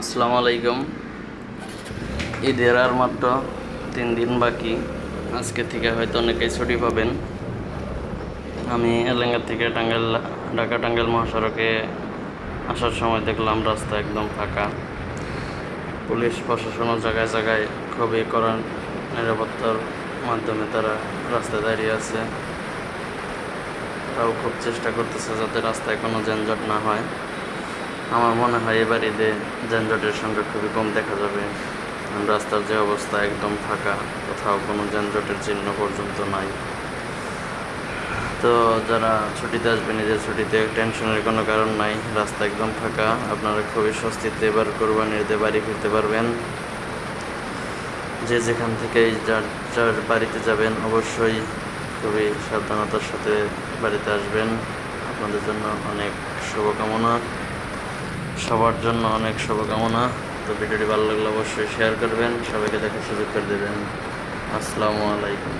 আসসালামু আলাইকুম। ঈদের আর মাত্র তিন দিন বাকি। আজকে থেকে হয়তো অনেকেই ছুটি পাবেন। আমি এলেঙ্গা থেকে টাঙ্গাইল, ঢাকা টাঙ্গাইল মহাসড়কে আসার সময় দেখলাম রাস্তা একদম ফাঁকা। পুলিশ প্রশাসনও জায়গায় জায়গায় খুবই কড়া নিরাপত্তার মাধ্যমে তারা রাস্তায় দাঁড়িয়ে আছে। তারাও খুব চেষ্টা করতেছে যাতে রাস্তায় কোনো যানজট না হয়। আমার মনে হয় এবার ঈদে যানজটের সংখ্যা খুবই কম দেখা যাবে। রাস্তার যে অবস্থা একদম ফাঁকা, কোথাও কোনো যানজটের চিহ্ন পর্যন্ত নাই। তো যারা ছুটিতে আসবেন ঈদের ছুটিতে টেনশনের কোনো কারণ নাই। রাস্তা একদম ফাঁকা, আপনারা খুবই স্বস্তিতে এবার কোরবানির ঈদে বাড়ি ফিরতে পারবেন। যে যেখান থেকেই যার যার বাড়িতে যাবেন, অবশ্যই খুবই সাবধানতার সাথে বাড়িতে আসবেন। আপনাদের জন্য অনেক শুভকামনা। সবার জন্য অনেক শুভকামনা। তো ভিডিওটি ভালো লাগলে অবশ্যই শেয়ার করবেন, সবাইকে দেখার সুযোগ করে দেবেন। আসসালামু আলাইকুম।